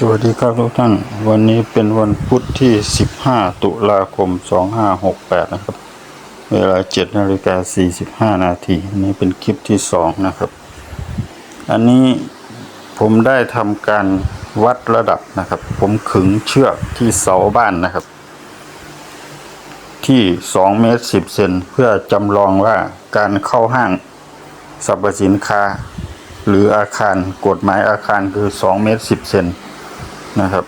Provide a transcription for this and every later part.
สวัสดีครับทุกท่าน วันนี้เป็นวันพุธที่ 15 ตุลาคม 2568 นะครับ เวลา7นาฬิกา45 นาทีอันนี้เป็นคลิปที่ 2 นะครับ อันนี้ผมได้ทำการวัดระดับนะครับ ผมขึงเชือกที่เสาบ้านนะครับ ที่ 2 เมตร 10 เซนเพื่อจำลองว่าการเข้าห้างสรรพสินค้า หรืออาคารกฎหมายอาคารคือ 2 เมตร 10 เซน นะครับ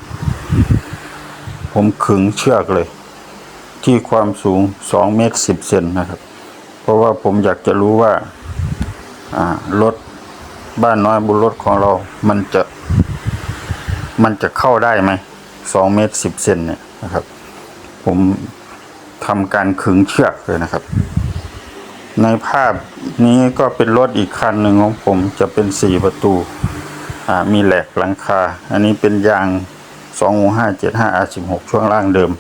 ผมขึงเชือกเลย ที่ความสูง2เมตร10เซนนะครับ เพราะว่าผมอยากจะรู้ว่ารถบ้านน้อยบนรถของเรา มันจะ มันจะเข้าได้ไหม2เมตร10เซนเนี่ยนะครับ ผมทำการขึงเชือกเลยนะครับ ในภาพนี้ก็เป็นรถอีกคันหนึ่งของผมจะเป็น4ประตู มีแหลกหลังคา อันนี้เป็นยาง2 5 7 5 R16 ช่วงล่างเดิม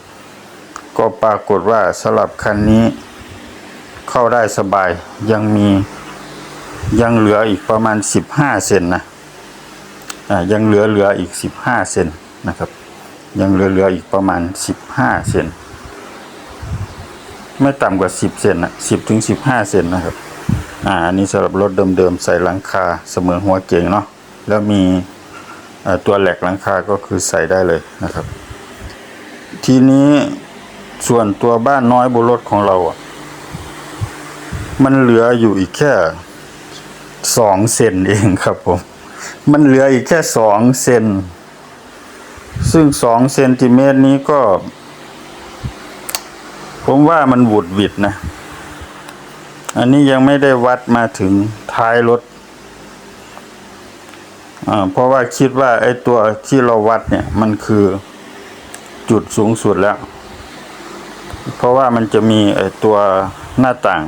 ก็ปรากฏว่าสลับคันนี้เข้าได้สบายยังมียังเหลืออีกประมาณ 15 เซนนะอ่ายังเหลือเหลืออีก 15 เซนนะครับ ยังเหลือเหลืออีกประมาณ 15 เซนไม่ต่ำกว่า 10 เซนนะ10ถึง15 เซนนะครับอ่าอันนี้สำหรับรถเดิมๆ ใส่หลังคาเสมอหัวเก่งเนาะ แล้วมีตัวแหลกหลังคาก็คือใส่ได้เลยนะครับ ทีนี้ส่วนตัวบ้านน้อยบนรถของเราอะ มันเหลืออยู่อีกแค่สองเซนเองครับผม มันเหลืออีกแค่สองเซนซึ่งสองเซนติเมตรนี้ก็ ผมว่ามันหวุดหวิดนะ อันนี้ยังไม่ได้วัดมาถึงท้ายรถ เพราะว่าคิดว่าไอ้ตัวที่เราวัดเนี่ยมันคือจุดสูงสุดแล้ว เพราะว่ามันจะมีไอ้ตัวหน้าต่าง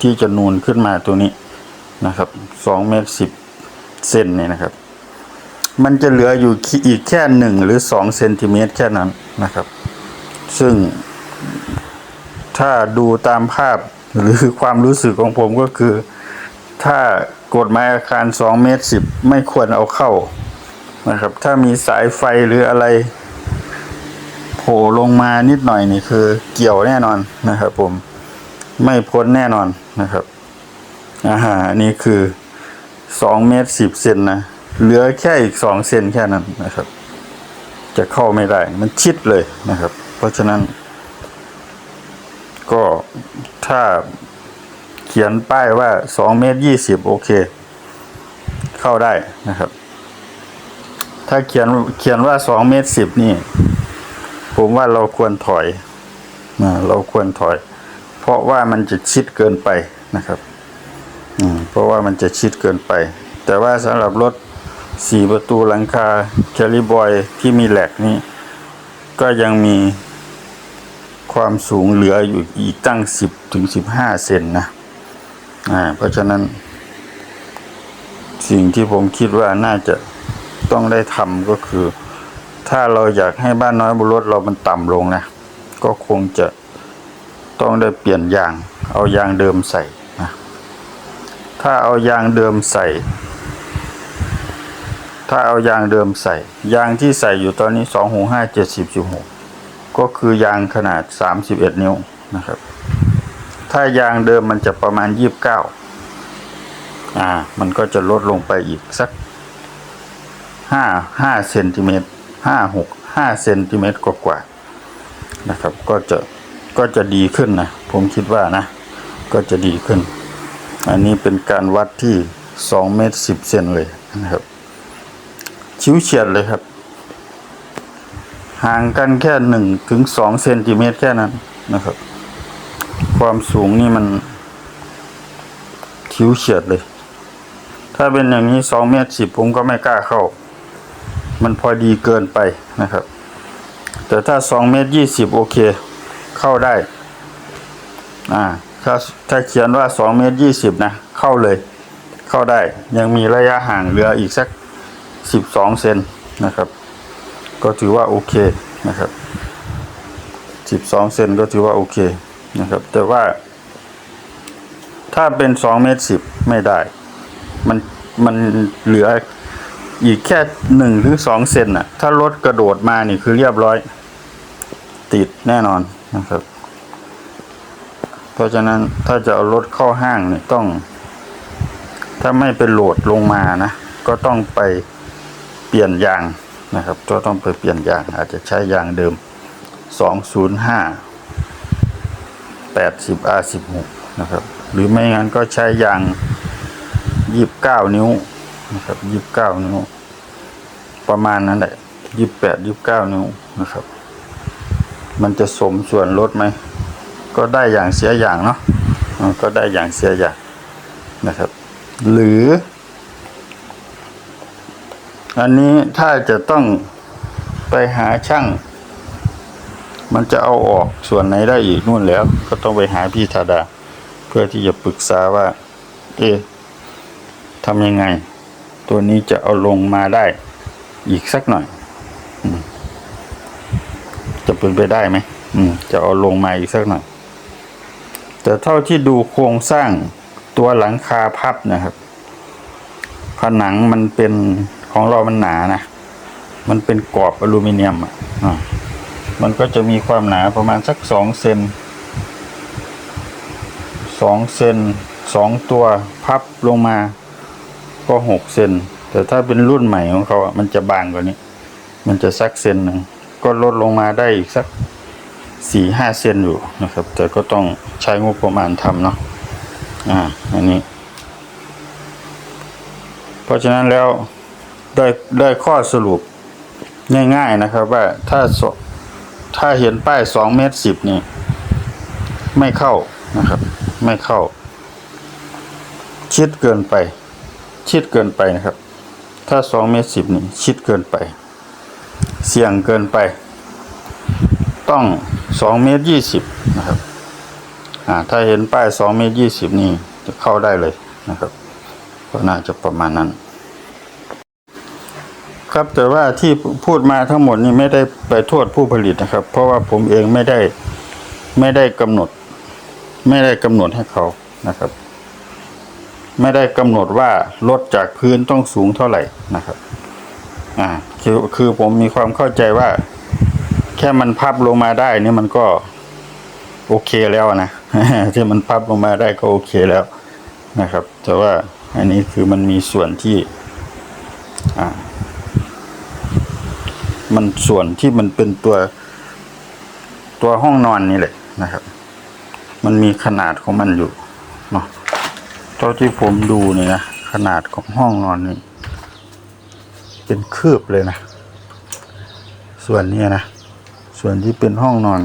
ที่จะนูนขึ้นมาตัวนี้นะครับสองเมตรสิบเซนเนี่ยนะครับ มันจะเหลืออยู่อีกแค่หนึ่งหรือสองเซนติเมตรแค่นั้นนะครับ ซึ่งถ้าดูตามภาพหรือความรู้สึกของผมก็คือ ถ้ากฎหมายอาคาร2เมตร10ไม่ควรเอาเข้านะครับ ถ้ามีสายไฟหรืออะไรโผล่ลงมานิดหน่อยนี่คือเกี่ยวแน่นอนนะครับ ผมไม่พ้นแน่นอนนะครับอาหารนี่คือ2เมตร10เซนนะเหลือแค่อีก2เซนแค่นั้นนะครับ จะเข้าไม่ได้มันชิดเลยนะครับ เพราะฉะนั้น ก็ถ้า เขียนป้ายว่าสองเมตรยี่สิบโอเค เข้าได้นะครับ ถ้าเขียนเขียนว่าสองเมตรสิบนี่ ผมว่าเราควรถอยนะเราควรถอย เพราะว่ามันจะชิดเกินไปนะครับอืมเพราะว่ามันจะชิดเกินไป แต่ว่าสำหรับรถสี่ประตูหลังคาแคลิบอยที่มีแหลกนี่ก็ยังมีความสูงเหลืออยู่อีกตั้งสิบถึงสิบห้าเซนนะ อ่าเพราะฉะนั้น สิ่งที่ผมคิดว่าน่าจะต้องได้ทำก็คือ ถ้าเราอยากให้บ้านน้อยบนรถเรามันต่ำลงนะ ก็คงจะต้องได้เปลี่ยนยาง เอายางเดิมใส่นะถ้าเอายางเดิมใส่ ถ้าเอายางเดิมใส่ ยางที่ใส่อยู่ตอนนี้สองหห้าเจ็ดสิบสิบหกก็คือยางขนาด31นิ้วนะครับ ถ้ายางเดิมมันจะประมาณ29อ่า มันก็จะลดลงไปอีกสัก5 5เซนติเมตร5 6 5เซนติเมตรกว่าๆนะครับ ก็จะก็จะดีขึ้นนะ ผมคิดว่านะ ก็จะดีขึ้น อันนี้เป็นการวัดที่2เมตร10เซนเลยนะครับ ชิวเฉียดเลยครับ ห่างกันแค่หนึ่งถึงสองเซนติเมตรแค่นั้นนะครับ ความสูงนี่มันคิ้วเฉียดเลย ถ้าเป็นอย่างนี้สองเมตรสิบผมก็ไม่กล้าเข้า มันพอดีเกินไปนะครับ แต่ถ้าสองเมตรยี่สิบโอเค เข้าได้ อ่า ถ้าถ้าเขียนว่าสองเมตรยี่สิบนะ เข้าเลย เข้าได้ ยังมีระยะห่างเหลืออีกสักสิบสองเซนนะครับ ก็ถือว่าโอเคนะครับสิบสองเซนก็ถือว่าโอเค นะครับ แต่ว่า ถ้าเป็นสองเมตรสิบไม่ได้ มันมันเหลืออีกแค่หนึ่งถึงสองเซนน่ะ ถ้ารถกระโดดมานี่คือเรียบร้อย ติดแน่นอนนะครับ เพราะฉะนั้นถ้าจะเอารถเข้าห้างเนี่ยต้อง ถ้าไม่เป็นโหลดลงมานะ ก็ต้องไปเปลี่ยนยางนะครับ ก็ต้องไปเปลี่ยนยาง อาจจะใช้ยางเดิม205 80 R16 นะครับ หรือไม่งั้นก็ใช้ยาง 29 นิ้วนะครับ 29 นิ้ว ประมาณนั้นแหละ 28 29 นิ้วนะครับ มันจะสมส่วนลดไหม ก็ได้อย่างเสียอย่างเนาะก็ได้อย่างเสียอย่างนะครับ หรือ อันนี้ถ้าจะต้องไปหาช่าง มันจะเอาออกส่วนไหนได้อีกนู่นแล้ว ก็ต้องไปหาพี่ธาดา เพื่อที่จะปรึกษาว่า เอ๊ะทำยังไง ตัวนี้จะเอาลงมาได้ อีกสักหน่อยอจะเป็นไปได้ไหมมจะเอาลงมาอีกสักหน่อย แต่เท่าที่ดูโครงสร้างตัวหลังคาพับนะครับ ผนังมันเป็นของเรามันหนานะ มันเป็นกรอบอลูมิเนียมอะ มันก็จะมีความหนาประมาณสักสองเซนสองเซนสองตัวพับลงมาก็หกเซนแต่ถ้าเป็นรุ่นใหม่ของเขาอะมันจะบางกว่านี้ มันจะสักเซนหนึ่งก็ลดลงมาได้อีกสักสี่ห้าเซนอยู่นะครับ แต่ก็ต้องใช้งบประมาณทำเนาะอ่าอันนี้ เพราะฉะนั้นแล้วได้ได้ข้อสรุปง่ายๆนะครับว่าถ้า ถ้าเห็นป้ายสองเมตรสิบนี่ ไม่เข้านะครับ ไม่เข้า ชิดเกินไป ชิดเกินไปนะครับ ถ้าสองเมตรสิบนี่ ชิดเกินไป เสี่ยงเกินไป ต้องสองเมตรยี่สิบนะครับอ่าถ้าเห็นป้ายสองเมตรยี่สิบนี่จะเข้าได้เลยนะครับ ก็น่าจะประมาณนั้น ครับ แต่ว่าที่พูดมาทั้งหมดนี่ไม่ได้ไปโทษผู้ผลิตนะครับ เพราะว่าผมเองไม่ได้ไม่ได้กำหนด ไม่ได้กำหนดให้เขานะครับ ไม่ได้กำหนดว่าลดจากพื้นต้องสูงเท่าไหร่นะครับอ่าคือคือผมมีความเข้าใจว่า แค่มันพับลงมาได้นี่มันก็โอเคแล้วนะที่มันพับลงมาได้ก็โอเคแล้วนะครับ แต่ว่าอันนี้คือมันมีส่วนที่ อ่า มันส่วนที่มันเป็นตัวตัวห้องนอนนี่แหละนะครับ มันมีขนาดของมันอยู่เนาะเท่าที่ผมดูเนี่ยนะขนาดของห้องนอนนี่เป็นคืบเลยนะ ส่วนนี้นะ ส่วนที่เป็นห้องนอน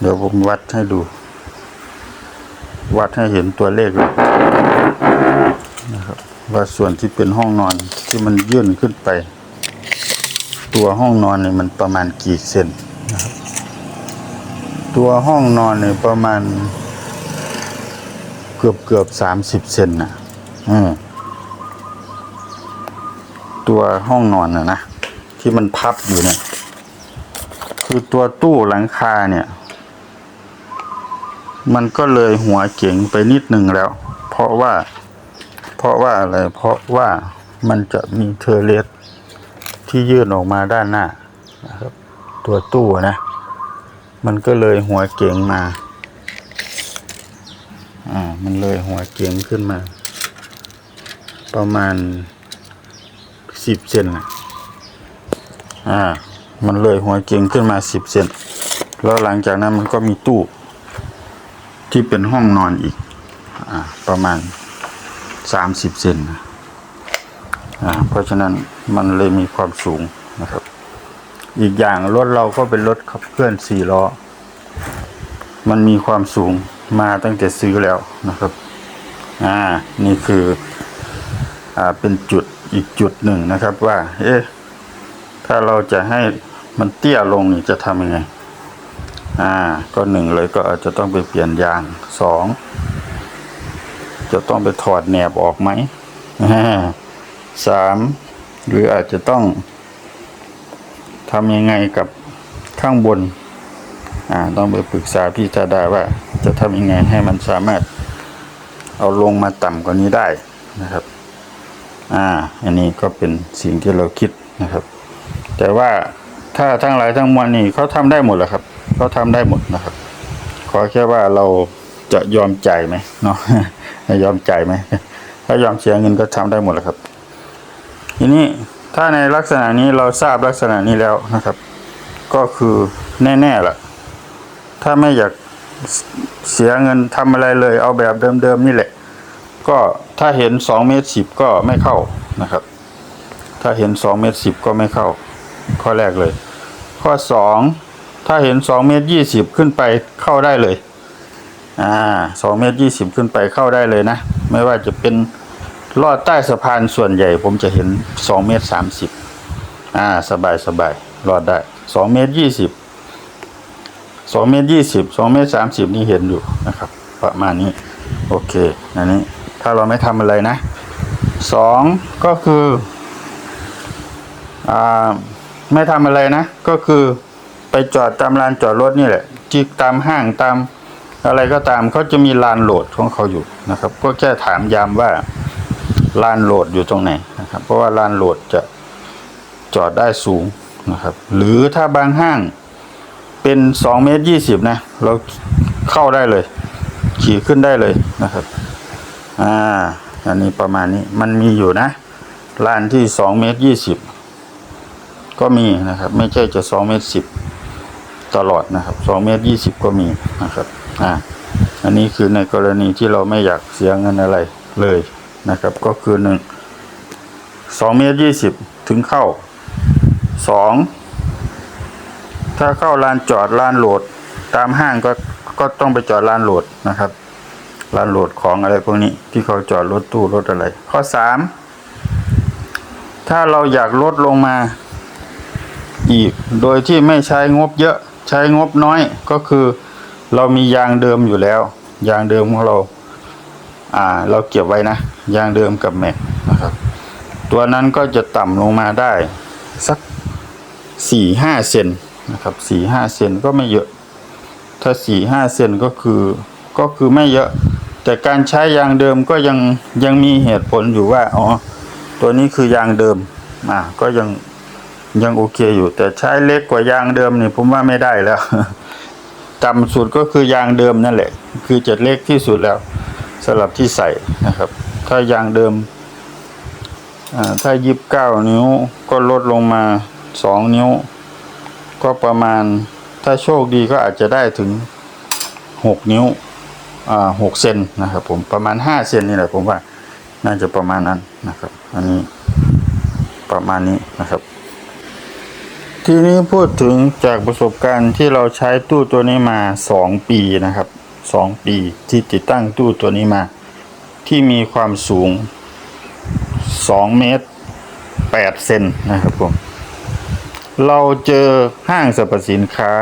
เดี๋ยวผมวัดให้ดู วัดให้เห็นตัวเลขเลยนะครับ ว่าส่วนที่เป็นห้องนอนที่มันยื่นขึ้นไป ตัวห้องนอนเนี่ยมันประมาณกี่เซนนะครับตัวห้องนอนเนี่ยประมาณเกือบเกือบสามสิบเซนนะอืมตัวห้องนอนนะนะที่มันพับอยู่เนี่ย คือตัวตู้หลังคาเนี่ย มันก็เลยหัวเก๋งไปนิดหนึ่งแล้ว เพราะว่า เพราะว่าอะไรเพราะว่ามันจะมีเทเลส ที่ยื่นออกมาด้านหน้านะครับ ตัวตู้นะ มันก็เลยหัวเก๋งมา อ่า มันเลยหัวเก๋งขึ้นมา ประมาณสิบเซนนะอ่า มันเลยหัวเก๋งขึ้นมาสิบเซนแล้วหลังจากนั้นมันก็มีตู้ที่เป็นห้องนอนอีกอ่าประมาณสามสิบเซนนะอ่าเพราะฉะนั้นมันเลยมีความสูงนะครับ อีกอย่างรถเราก็เป็นรถขับเคลื่อนสี่ล้อ มันมีความสูงมาตั้งแต่ซื้อแล้วนะครับ อ่า นี่คือ อ่า เป็นจุดอีกจุดหนึ่งนะครับว่า เอ๊ะ ถ้าเราจะให้มันเตี้ยลงนี่จะทำยังไง อ่า ก็หนึ่งเลยก็อาจจะต้องไปเปลี่ยนยางสอง จะต้องไปถอดแหนบออกไหมอ่าสาม หรืออาจจะต้องทำยังไงกับข้างบน อ่า ต้องไปปรึกษาพี่จาดาว่า จะทำยังไงให้มันสามารถ เอาลงมาต่ำกว่านี้ได้นะครับ อ่า อันนี้ก็เป็นสิ่งที่เราคิดนะครับ แต่ว่าถ้าทั้งหลายทั้งมวลนี่เขาทำได้หมดแหละครับเขาทำได้หมดนะครับ ขอแค่ว่าเราจะยอมจ่ายไหมเนาะยอมจ่ายไหมถ้ายอมเสียเงินก็ทำได้หมดแหละครับ ทีนี้ถ้าในลักษณะนี้เราทราบลักษณะนี้แล้วนะครับ ก็คือแน่ๆล่ะ ถ้าไม่อยากเสียเงินทำอะไรเลย เอาแบบเดิมๆนี่แหละ ก็ถ้าเห็น2เมตรสิบก็ไม่เข้านะครับ ถ้าเห็น2เมตรสิบก็ไม่เข้า ข้อแรกเลย ข้อ 2 ถ้าเห็น2เมตรยี่สิบขึ้นไปเข้าได้เลยอ่า2เมตรยี่สิบขึ้นไปเข้าได้เลยนะ ไม่ว่าจะเป็น ลอดใต้สะพานส่วนใหญ่ ผมจะเห็น2เมตรสามสิบอ่าสบายสบายรอดได้2เมตรยี่สิบ2เมตรยี่สิบ2เมตรสามสิบนี่เห็นอยู่นะครับ ประมาณนี้ โอเคอันนี้ถ้าเราไม่ทำอะไรนะสองก็คืออ่าไม่ทำอะไรนะ ก็คือไปจอดตามลานจอดรถนี่แหละจิกตามห้างตามอะไรก็ตามเขาจะมีลานโหลดของเขาอยู่นะครับ ก็แค่ถามยามว่า ลานโหลดอยู่ตรงไหนนะครับ เพราะว่าลานโหลดจะจอดได้สูงนะครับ หรือถ้าบางห้างเป็น2เมตร20นะเราเข้าได้เลย ขี่ขึ้นได้เลยนะครับอ่าอันนี้ประมาณนี้มันมีอยู่นะลานที่สองเมตรยี่สิบก็มีนะครับ ไม่ใช่จะสองเมตรสิบตลอดนะครับสองเมตรยี่สิบก็มีนะครับอ่าอันนี้คือในกรณีที่เราไม่อยากเสียเงินอะไรเลย นะครับก็คือหนึ่งสองเมตรยี่สิบถึงเข้าสองถ้าเข้าลานจอดลานโหลดตามห้างก็ก็ต้องไปจอดลานโหลดนะครับร้านโหลดของอะไรพวกนี้ที่เขาจอดรถตู้รถอะไร ข้อสามถ้าเราอยากลดลงมาอีก โดยที่ไม่ใช้งบเยอะใช้งบน้อยก็คือ เรามียางเดิมอยู่แล้ว ยางเดิมของเรา อ่า เราเก็บไว้นะยางเดิมกับแม็กนะครับ ตัวนั้นก็จะต่ำลงมาได้สักสี่ห้าเซนนะครับสี่ห้าเซนก็ไม่เยอะ ถ้าสี่ห้าเซนก็คือก็คือไม่เยอะ แต่การใช้ยางเดิมก็ยังยังมีเหตุผลอยู่ว่าอ๋อตัวนี้คือยางเดิมอ่าก็ยังยังโอเคอยู่ แต่ใช้เล็กกว่ายางเดิมนี่ผมว่าไม่ได้แล้วต่ำสุดก็คือยางเดิมนั่นแหละ คือจะเล็กที่สุดแล้ว สำหรับที่ใส่นะครับ ถ้ายางเดิมถ้ายิบเก้านิ้วก็ลดลงมาสองนิ้ว ก็ประมาณถ้าโชคดีก็อาจจะได้ถึงหกนิ้วหกเซนนะครับผมประมาณห้าเซนนี่แหละผมว่าน่าจะประมาณนั้นนะครับ อันนี้ประมาณนี้นะครับ ทีนี้พูดถึงจากประสบการณ์ที่เราใช้ตู้ตัวนี้มาสองปีนะครับ สองปีที่ติดตั้งตู้ตัวนี้มา ที่มีความสูงสองเมตรแปดเซนนะครับผม เราเจอห้างสรรพสินค้า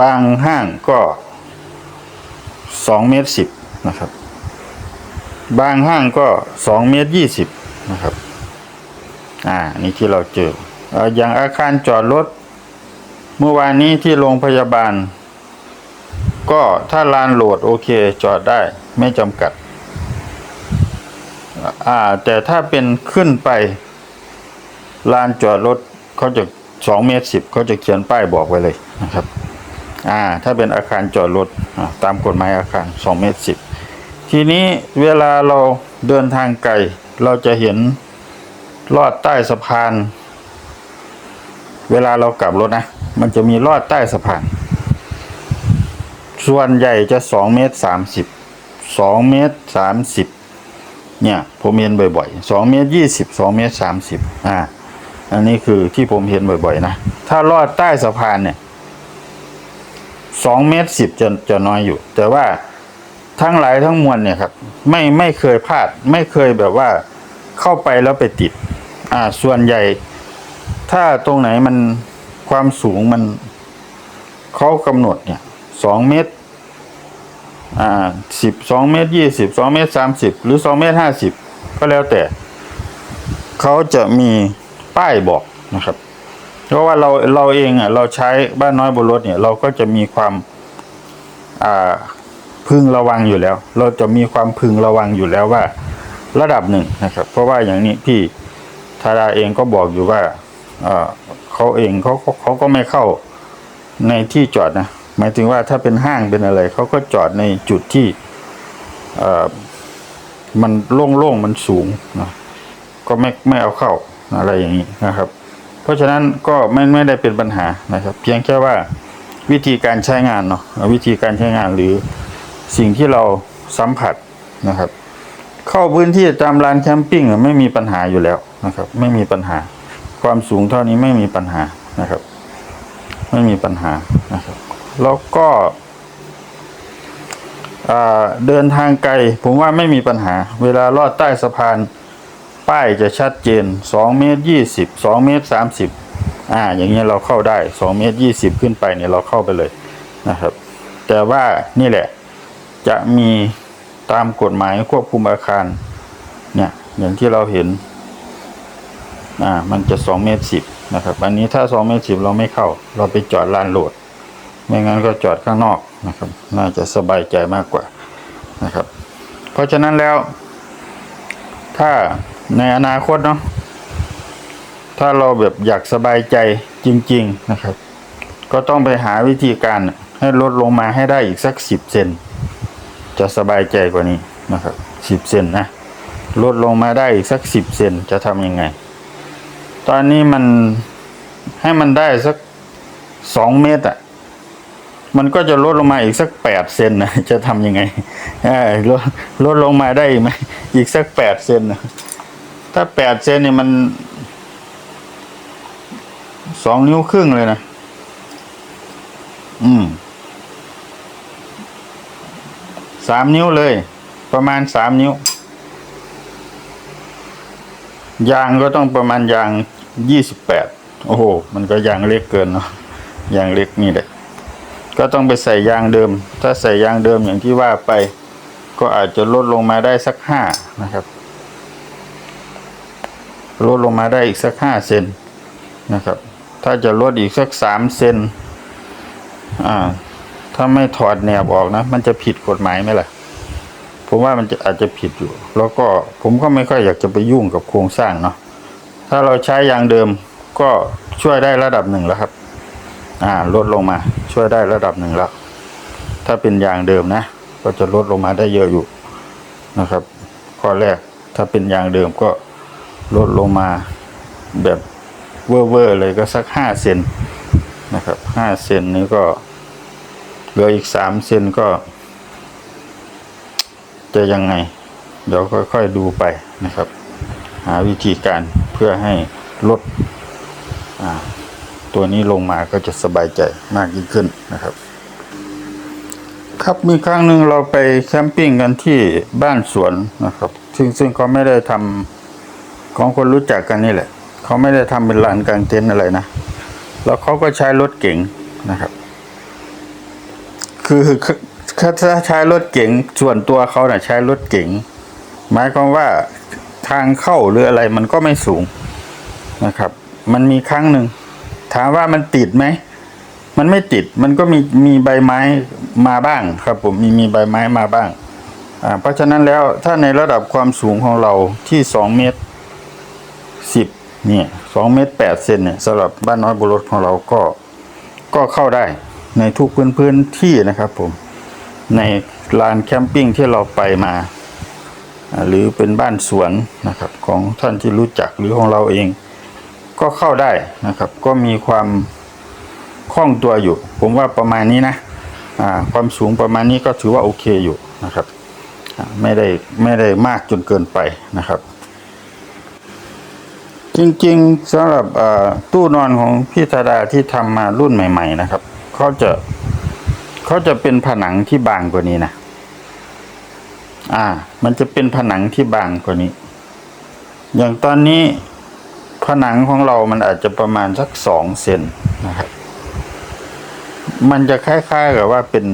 บางห้างก็สองเมตรสิบนะครับ บางห้างก็สองเมตรยี่สิบนะครับ อ่า นี่ที่เราเจอเอ่ออย่างอาคารจอดรถเมื่อวานนี้ที่โรงพยาบาล ก็ถ้าลานโหลดโอเคจอดได้ไม่จำกัด อ่า แต่ถ้าเป็นขึ้นไปลานจอดรถเขาจะสองเมตรสิบเขาจะเขียนป้ายบอกไว้เลยนะครับ อ่า ถ้าเป็นอาคารจอดรถตามกฎหมายอาคารสองเมตรสิบทีนี้เวลาเราเดินทางไกลเราจะเห็นลอดใต้สะพาน เวลาเรากลับรถนะ มันจะมีลอดใต้สะพาน ส่วนใหญ่จะสองเมตรสามสิบสองเมตรสามสิบเนี่ยผมเห็นบ่อยๆสองเมตรยี่สิบสองเมตรสามสิบอ่าอันนี้คือที่ผมเห็นบ่อยๆนะ ถ้าลอดใต้สะพานเนี่ยสองเมตรสิบจะจะน้อยอยู่ แต่ว่าทั้งหลายทั้งมวลเนี่ยครับ ไม่ไม่เคยพลาด ไม่เคยแบบว่าเข้าไปแล้วไปติด อ่า ส่วนใหญ่ ถ้าตรงไหนมันความสูงมันเขากำหนดเนี่ยสองเมตร อ่าสิบสองเมตรยี่สิบสองเมตรสามสิบหรือสองเมตรห้าสิบก็แล้วแต่ เขาจะมีป้ายบอกนะครับ เพราะว่าเราเราเองอะเราใช้บ้านน้อยบนรถเนี่ย เราก็จะมีความอ่าพึงระวังอยู่แล้ว เราจะมีความพึงระวังอยู่แล้วว่า ระดับหนึ่งนะครับ เพราะว่าอย่างนี้พี่ธาดาเองก็บอกอยู่ว่าเอ่อเขาเองเขาเขาเขาก็ไม่เข้าในที่จอดนะ หมายถึงว่าถ้าเป็นห้างเป็นอะไรเขาก็จอดในจุดที่มันโล่งๆมันสูงนะก็ไม่ไม่เอาเข้าอะไรอย่างนี้นะครับ เพราะฉะนั้นก็ไม่ไม่ได้เป็นปัญหานะครับ เพียงแค่ว่าวิธีการใช้งานเนาะวิธีการใช้งานหรือสิ่งที่เราสัมผัสนะครับ เข้าพื้นที่ตามลานแคมปิ้งไม่มีปัญหาอยู่แล้วนะครับ ไม่มีปัญหา ความสูงเท่านี้ไม่มีปัญหานะครับ ไม่มีปัญหานะครับ แล้วก็เดินทางไกล ผมว่าไม่มีปัญหา เวลาลอดใต้สะพาน ป้ายจะชัดเจน2เมตร20 2เมตร30อ่า อย่างเงี้ยเราเข้าได้2เมตร20 ขึ้นไปเนี่ยเราเข้าไปเลยนะครับ แต่ว่านี่แหละจะมีตามกฎหมายควบคุมอาคาร เนี่ยอย่างที่เราเห็นอ่ามันจะ2เมตร10นะครับ อันนี้ถ้า2เมตร10 เราไม่เข้า เราไปจอดลานโหลด ไม่งั้นก็จอดข้างนอกนะครับ น่าจะสบายใจมากกว่านะครับ เพราะฉะนั้นแล้ว ถ้าในอนาคตเนาะถ้าเราแบบอยากสบายใจจริง ๆนะครับ ก็ต้องไปหาวิธีการให้ลดลงมาให้ได้อีกสักสิบเซนจะสบายใจกว่านี้นะครับสิบเซนนะลดลงมาได้อีกสักสิบเซนจะทำยังไง ตอนนี้มันให้มันได้สักสองเมตรอะ มันก็จะลดลงมาอีกสักแปดเซนนะจะทำยังไงลดลดลงมาได้ไหมอีกสักแปดเซนนะถ้าแปดเซนเนี่ยมันสองนิ้วครึ่งเลยนะ อืมสามนิ้วเลย ประมาณสามนิ้ว ยางก็ต้องประมาณยางยี่สิบแปดโอ้โห มันก็ยางเล็กเกินเนาะยางเล็กนี่แหละ ก็ต้องไปใส่ยางเดิม ถ้าใส่ยางเดิมอย่างที่ว่าไป ก็อาจจะลดลงมาได้สักห้านะครับ ลดลงมาได้อีกสักห้าเซนนะครับ ถ้าจะลดอีกสักสามเซนอ่า ถ้าไม่ถอดแหนบออกนะ มันจะผิดกฎหมายไหมล่ะ ผมว่ามันจะอาจจะผิดอยู่ แล้วก็ผมก็ไม่ค่อยอยากจะไปยุ่งกับโครงสร้างเนาะ ถ้าเราใช้ยางเดิมก็ช่วยได้ระดับหนึ่งแล้วครับ อ่าลดลงมาช่วยได้ระดับหนึ่งแล้วถ้าเป็นยางเดิมนะ ก็จะลดลงมาได้เยอะอยู่นะครับ ข้อแรกถ้าเป็นยางเดิมก็ลดลงมาแบบเวอร์ๆเลยก็สักห้าเซนนะครับห้าเซนนี้ก็เหลืออีกสามเซนก็ จะยังไง เดี๋ยวค่อยๆดูไปนะครับ หาวิธีการเพื่อให้ลดอ่า ตัวนี้ลงมาก็จะสบายใจมากยิ่งขึ้นนะครับ ครับมีครั้งหนึ่งเราไปแคมปิ้งกันที่บ้านสวนนะครับ ซึ่งซึ่งเขาไม่ได้ทำของคนรู้จักกันนี่แหละ เขาไม่ได้ทำเป็นลานกลางเต็นท์อะไรนะ แล้วเขาก็ใช้รถเก๋งนะครับ คือคือถ้าใช้รถเก๋งส่วนตัวเขาเน่ะใช้รถเก๋งหมายความว่าทางเข้าหรืออะไรมันก็ไม่สูงนะครับ มันมีครั้งหนึ่ง ถามว่ามันติดไหม มันไม่ติด มันก็มีมีใบไม้มาบ้างครับผม มีมีใบไม้มาบ้าง อ่า เพราะฉะนั้นแล้วถ้าในระดับความสูงของเราที่สองเมตรสิบเนี่ยสองเมตรแปดเซนเนี่ยสำหรับบ้านน้อยบุรถของเราก็ก็เข้าได้ในทุกพื้นพื้นที่นะครับผม ในลานแคมปิ้งที่เราไปมาอ่าหรือเป็นบ้านสวนนะครับของท่านที่รู้จักหรือของเราเอง ก็เข้าได้นะครับ ก็มีความคล่องตัวอยู่ ผมว่าประมาณนี้นะความสูงประมาณนี้ก็ถือว่าโอเคอยู่นะครับ ไม่ได้ไม่ได้มากจนเกินไปนะครับ จริงๆสำหรับตู้นอนของพี่ธาดาที่ทำมารุ่นใหม่ ๆ นะครับเขาจะเขาจะเป็นผนังที่บางกว่านี้นะอ่า มันจะเป็นผนังที่บางกว่านี้ อย่างตอนนี้ ผนังของเรามันอาจจะประมาณสักสองเซนนะครับ มันจะคล้ายๆกับว่าเป็น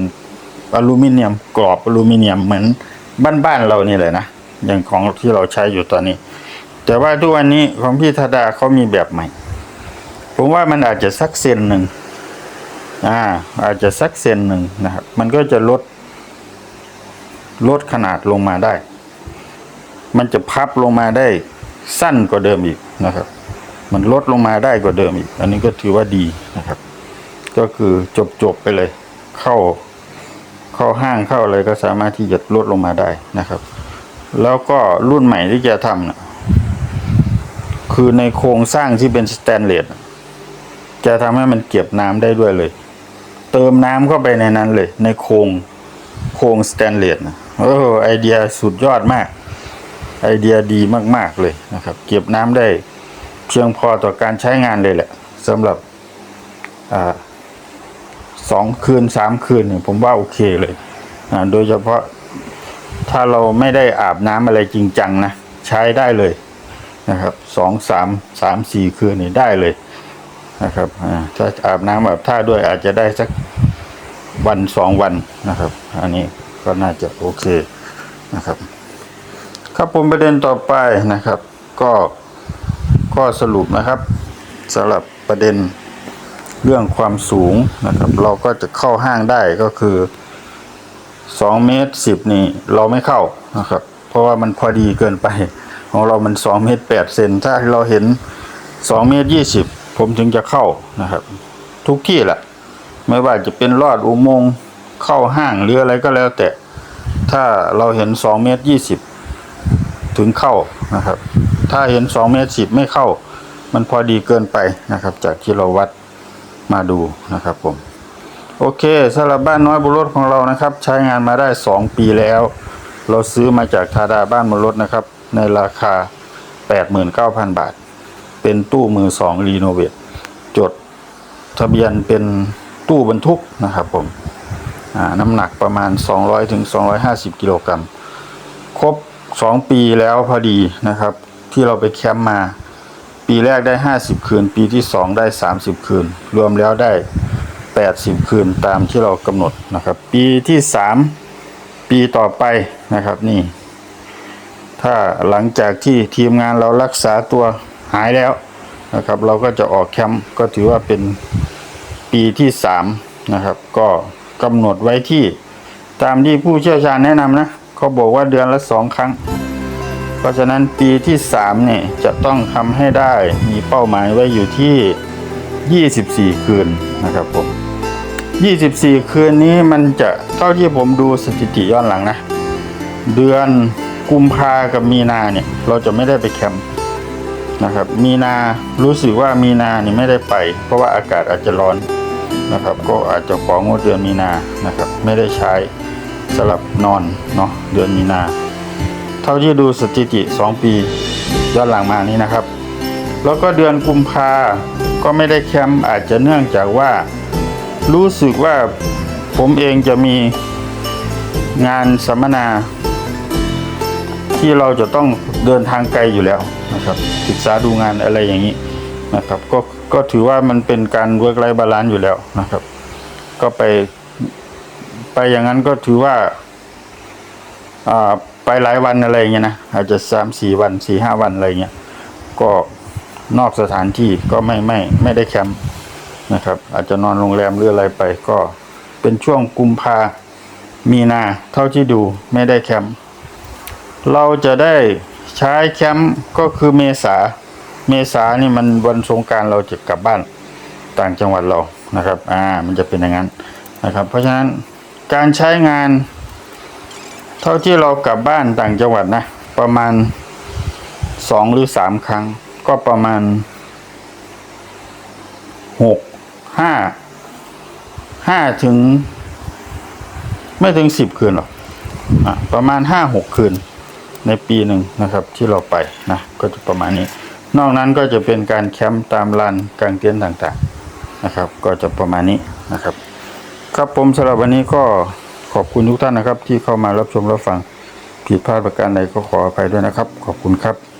อลูมิเนียมกรอบอลูมิเนียมเหมือนบ้านๆเรานี่เลยนะอย่างของที่เราใช้อยู่ตอนนี้ แต่ว่าทุกวันนี้ของพี่ธดาเขามีแบบใหม่ ผมว่ามันอาจจะสักเซนหนึ่งอ่า อาจจะสักเซนหนึ่งนะครับ มันก็จะลด ลดขนาดลงมาได้ มันจะพับลงมาได้สั้นกว่าเดิมอีกนะครับ มันลดลงมาได้กว่าเดิมอีก อันนี้ก็ถือว่าดีนะครับ ก็คือจบจบๆไปเลย เข้าเข้าห้างเข้าอะไรก็สามารถที่จะลดลงมาได้นะครับ แล้วก็รุ่นใหม่ที่จะทำนะคือในโครงสร้างที่เป็นสแตนเลสจะทำให้มันเก็บน้ำได้ด้วยเลย เติมน้ำเข้าไปในนั้นเลย ในโครงโครงสแตนเลสนะโอ้ไอเดียสุดยอดมาก ไอเดียดีมาก ๆ เลยนะครับ เก็บน้ำได้ เพียงพอต่อการใช้งานเลยแหละสำหรับอสองคืนสามคืนเนี่ยผมว่าโอเคเลยโดยเฉพาะถ้าเราไม่ได้อาบน้ำอะไรจริงจังนะ ใช้ได้เลยนะครับสองสามสามสี่คืนนี่ได้เลยนะครับถ้าอาบน้ำอาบท่าด้วยอาจจะได้สักวันสองวันนะครับ อันนี้ก็น่าจะโอเคนะครับ ครับผมประเด็นต่อไปนะครับ ก็ ก็สรุปนะครับสำหรับประเด็นเรื่องความสูงนะครับ เราก็จะเข้าห้างได้ก็คือ2เมตร10 นี่เราไม่เข้านะครับ เพราะว่ามันพอดีเกินไป ของเรามัน2เมตร8เซนถ้าเราเห็น2เมตร20 ผมถึงจะเข้านะครับ ทุกที่แหละไม่ว่าจะเป็นลอดอุโมงค์เข้าห้างหรืออะไรก็แล้วแต่ ถ้าเราเห็น2เมตร20 ถึงเข้านะครับ ถ้าเห็น2เมตร10ไม่เข้า มันพอดีเกินไปนะครับ จากที่เราวัดมาดูนะครับผมโอเคสำหรับบ้านน้อยบุรถของเรานะครับ ใช้งานมาได้ 2 ปีแล้ว เราซื้อมาจากทาดาบ้านบุรถนะครับ ในราคา 89,000 บาท เป็นตู้มือสองรีโนเวทจดทะเบียนเป็นตู้บรรทุกนะครับผมน้ำหนักประมาณ 200ถึง250 กิโลกรัมครบ 2ปีแล้วพอดีนะครับ ที่เราไปแคมป์มา ปีแรกได้ 50 คืน ปีที่ 2 ได้ 30 คืน รวมแล้วได้ 80 คืนตามที่เรากำหนดนะครับ ปีที่ 3 ปีต่อไปนะครับนี่ ถ้าหลังจากที่ทีมงานเรารักษาตัวหายแล้วนะครับ เราก็จะออกแคมป์ก็ถือว่าเป็นปีที่ 3 นะครับ ก็กำหนดไว้ที่ตามที่ผู้เชี่ยวชาญแนะนำนะ เขาบอกว่าเดือนละ2ครั้ง เพราะฉะนั้นปีที่3เนี่ยจะต้องทำให้ได้มีเป้าหมายไว้อยู่ที่ 24 คืนนะครับผม 24 คืนนี้มันจะเท่าที่ผมดูสถิติย้อนหลังนะ เดือนกุมภากับมีนาเนี่ยเราจะไม่ได้ไปแคมป์นะครับ มีนารู้สึกว่ามีนาเนี่ยไม่ได้ไป เพราะว่าอากาศอาจจะร้อนนะครับ ก็อาจจะของดเดือนมีนานะครับ ไม่ได้ใช้ สำหรับนอนเนาะเดือนมีนา เท่าที่ดูสถิติ 2 ปีย้อนหลังมานี้นะครับ แล้วก็เดือนกุมภาก็ไม่ได้แคมป์อาจจะเนื่องจากว่า รู้สึกว่าผมเองจะมีงานสัมมนา ที่เราจะต้องเดินทางไกลอยู่แล้วนะครับศึกษาดูงานอะไรอย่างนี้นะครับก็ก็ถือว่ามันเป็นการเวิร์กไลฟ์บาลานซ์อยู่แล้วนะครับ ก็ไป ไปอย่างนั้นก็ถือว่าไปหลายวันอะไรเงี้ยนะอาจจะสามสี่วันสี่ห้าวันอะไรเงี้ยก็นอกสถานที่ก็ไม่ไม่ไม่ได้แคมป์นะครับ อาจจะนอนโรงแรมหรืออะไรไป ก็เป็นช่วงกุมภามีนาเท่าที่ดูไม่ได้แคมป์เราจะได้ใช้แคมป์ก็คือเมษาเมษานี่มันวันสงการเราจะกลับบ้านต่างจังหวัดเรานะครับ อ่า มันจะเป็นอย่างนั้นนะครับ เพราะฉะนั้น การใช้งาน เท่าที่เรากลับบ้านต่างจังหวัดนะ ประมาณสองหรือสามครั้ง ก็ประมาณหกห้าห้าถึง ไม่ถึงสิบคืนหรอกอประมาณห้าหกคืนในปีหนึ่งนะครับที่เราไปนะก็จะประมาณนี้ นอกนั้นก็จะเป็นการแคมป์ตามลานกลางเต็นท์ต่างๆนะครับ ก็จะประมาณนี้นะครับ ครับผมสำหรับวันนี้ก็ขอบคุณทุกท่านนะครับ ที่เข้ามารับชมรับฟังผิดพลาดประการใดก็ขออภัยด้วยนะครับ ขอบคุณครับ